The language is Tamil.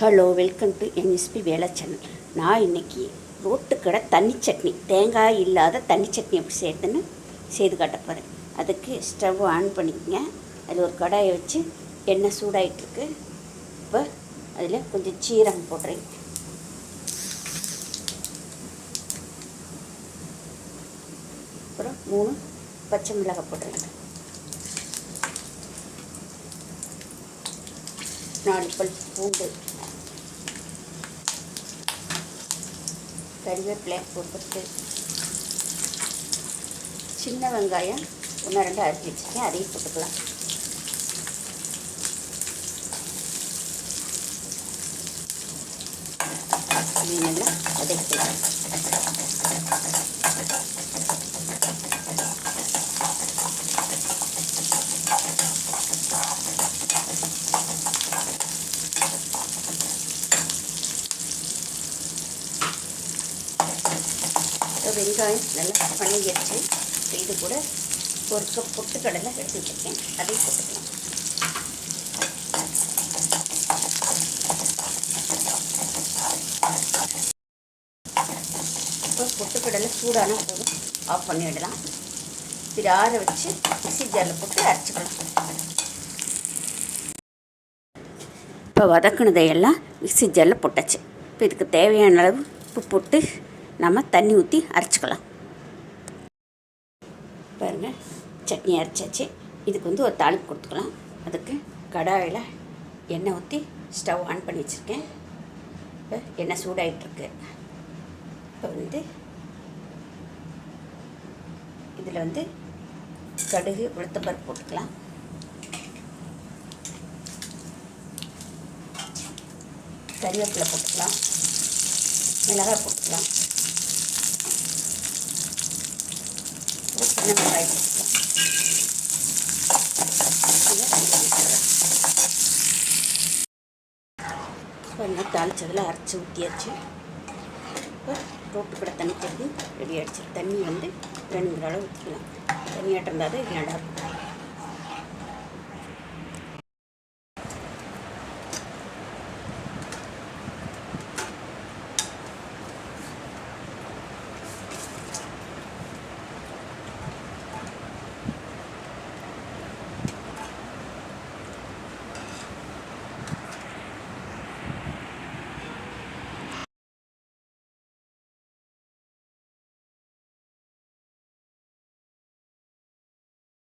ஹலோ வெல்கம் டு எம்எஸ்பி வேலை சேனல் நான் இன்னைக்கு ரோட்டுக்கடை தண்ணி சட்னி தேங்காய் இல்லாத தண்ணி சட்னி எப்படி செய்யுதுன்னு செய்து காட்ட போகிறேன் அதுக்கு ஸ்டவ் ஆன் பண்ணிக்கங்க. அதில் ஒரு கடாயை வச்சு எண்ணெய் சூடாயிட்டுருக்கு. இப்போ அதில் கொஞ்சம் சீரகம் போடுறேன். அப்புறம் மூணு பச்சை மிளகாய் போடுறேன். நாலு பல் பூண்டு கறிவேப்பிலை போட்டு சின்ன வெங்காயம் ஒன்று ரெண்டு அரைச்சி வச்சுருக்கேன். அதையும் போட்டுக்கலாம். இதையும் நல்லா இப்போ வெங்காயம் நல்லா பண்ணியாச்சு இது கூட ஒரு கப் பொட்டுக்கடலை எடுத்து வச்சுருக்கேன். அதையும் போட்டுக்கலாம். இப்போ பொட்டுக்கடலை சூடான போதும். ஆஃப் பண்ணிவிடலாம் இது ஆற வச்சு மிக்ஸி ஜாரில் போட்டு அரைச்சிக்கலாம். இப்போ வதக்குனதையெல்லாம் மிக்சி ஜாரில் போட்டாச்சு. இப்போ இதுக்கு தேவையான அளவு உப்பு போட்டு நம்ம தண்ணி ஊற்றி அரைச்சிக்கலாம். பாருங்கள் சட்னி அரைச்சாச்சு. இதுக்கு வந்து ஒரு தாளிப்பு கொடுத்துக்கலாம். அதுக்கு கடாயில் எண்ணெய் ஊற்றி ஸ்டவ் ஆன் பண்ணி வச்சுருக்கேன். இப்போ எண்ணெய் சூடாயிட்ருக்கு இப்போ வந்து இதில் வந்து கடுகு உளுத்தப்பருப்பு போட்டுக்கலாம். கறிவேப்பிலை போட்டுக்கலாம். மிளகாய் போட்டுக்கலாம். ஒரு சின்ன வெங்காயம் போட்டுக்கலாம் தாளிச்சதில் அரைச்சி ஊற்றியாச்சு இப்போ ரோட்டு கூட தண்ணி சட்னி ரெடி ஆகிடுச்சு தண்ணி வந்து வேணுங்கிற அளவு ஊற்றிக்கலாம் தண்ணியாட்டம் இருந்தால் தான் இது நல்லாயிருக்கும்